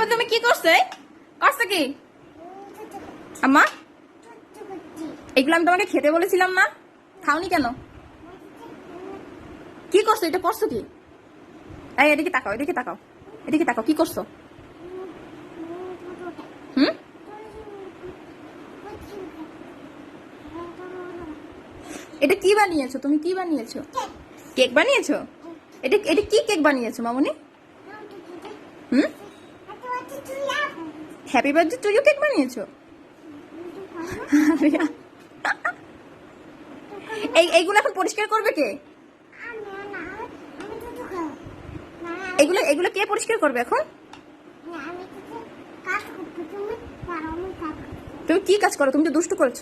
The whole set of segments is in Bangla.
বাবা তুমি কি করছে? করছে কি? আম্মা? এগুলো আমি তোমাকে খেতে বলেছিলাম না। খাওনি কেন? কি করছ? এটা করছ কি? এই, এদিকে তাকাও এদিকে তাকাও এদিকে তাকাও, কি করছ? হুম? এটা কি বানিয়েছো? তুমি কি বানিয়েছো? কেক বানিয়েছো? এটা এটা কি কেক বানিয়েছো, মামনি? হুম? হ্যাপি বার্থডে ইউ কেক বানিয়েছো? এই, এইগুলো এখন পরিষ্কার করবে কে? এগুলো এগুলো কে পরিষ্কার করবে এখন? তুমি কি কাজ করো? তুমি তো দুষ্টু করেছ।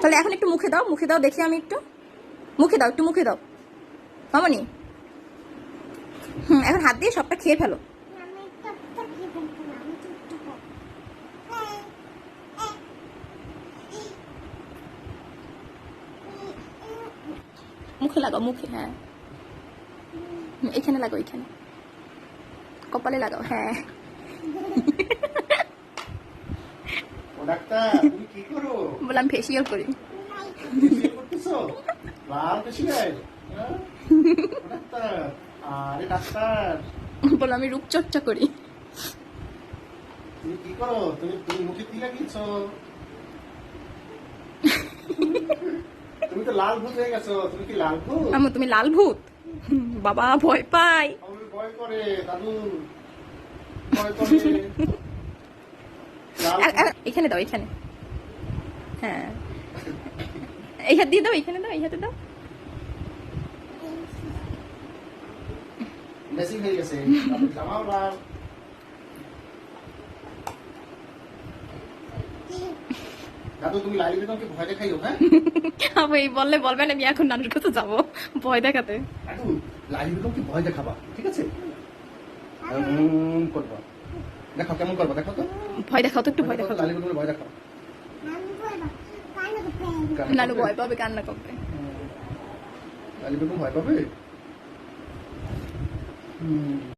তাহলে এখন একটু মুখে দাও মুখে দাও, দেখি আমি একটু। মুখে দাও, একটু মুখে দাও। মামনি। হুম, এখন হাত দিয়ে সবটা খেয়ে ফেলো। মুখে লাগাও মুখে। হ্যাঁ। এখানে লাগাও এখানে। কপালে লাগাও হ্যাঁ। বললাম ফেসিয়াল করি। বললাম আমি রূপচর্চা করি। তুমি কি করো? তুমি তুমি মুখে কি লাগিয়েছো? তুমি তো লাল ভূত হয়ে গেছো। তুমি কি লাল ভূত? আমু তুমি লাল ভূত? বাবা ভয় পাই ভয় করে দাদু। ভয় করে। লাল এ- এ- এখানে দাও এখানে। হ্যাঁ। এই হাত দিয়ে দাও এখানে দাও এই হাতে দাও। মেসিং হয়ে গেছে। জামাও লাল দেখাইও হ্যাঁ? বললে বলবেন আমি এখন নানুর কাছে যাব। ভয় দেখাতে। ভয় দেখাবা ঠিক আছে? এমন কেমন করবা দেখো তো। ভয় দেখাও তো একটু ভয় দেখাও লালি বেগমের ভয় দেখাও। নানু ভয় পাবে কান্না করবে। লালি বেগম ভয় পাবে হুম